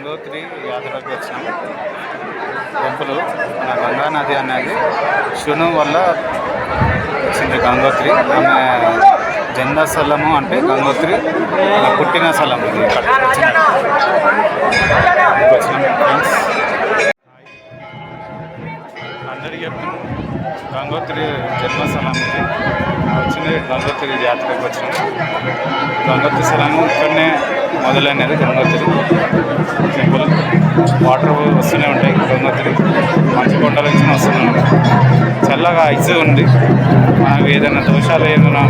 గంగోత్రి యాత్రకు వచ్చినాం. టెంపుల్ మన గంగా నది అనేది శును వల్ల వచ్చింది గంగోత్రి ఆమె జెండా స్థలము అంటే గంగోత్రి పుట్టిన స్థలం ఇది వచ్చిన ఫ్రెండ్స్ అందరికీ చెప్తున్నాం గంగోత్రి జన్మస్థలం ఇది. వచ్చింది గంగోత్రి జాతరకు వచ్చినాము గంగోత్రి స్థలము ఇక్కడనే మొదలైనది గంగోత్రి టెంపుల్ వాటర్ వస్తూనే ఉంటాయి. గంగోత్రి మంచి కొండల నుంచి వస్తూనే ఉంటాయి చల్లగా ఐస్ ఉంది. మనకు ఏదైనా దోషాలు ఏమైనా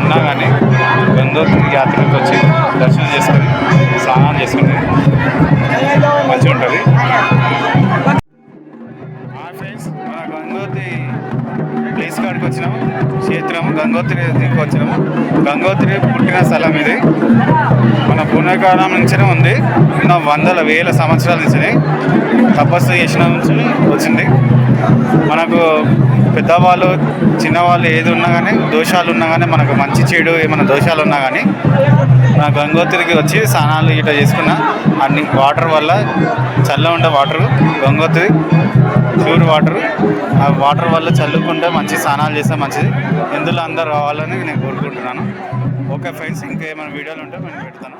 ఉన్నా కానీ గంగోత్రి యాత్రకు వచ్చి దర్శనం చేసుకొని స్నానం చేసుకుని మంచిగా ఉంటుంది. గంగోత్రి ప్లేస్ కాడికి వచ్చినాము. క్షేత్రం గంగోత్రి దీనికి వచ్చినాము. గంగోత్రి పుట్టిన స్థలం ఇది. పుణ్యకాలం నుంచినే ఉంది. ఎన్నో వందల వేల సంవత్సరాల నుంచి తపస్సు చేసిన నుంచి వచ్చింది. మనకు పెద్దవాళ్ళు చిన్నవాళ్ళు ఏది ఉన్నా కానీ దోషాలు ఉన్నా కానీ మనకు మంచి చెడు ఏమైనా దోషాలు ఉన్నా కానీ నా గంగోత్రికి వచ్చి స్నానాలు ఇట్లా చేసుకున్న. అన్ని వాటర్ వల్ల చల్ల ఉండే వాటర్ గంగోత్రి ప్యూర్ వాటర్. ఆ వాటర్ వల్ల చల్లుకుంటే మంచి స్నానాలు చేస్తే మంచిది. ఇందులో అందరు రావాలని నేను కోరుకుంటున్నాను. ఓకే ఫ్రెండ్స్ ఇంకేమైనా వీడియోలు ఉంటే నేను పెడతాను.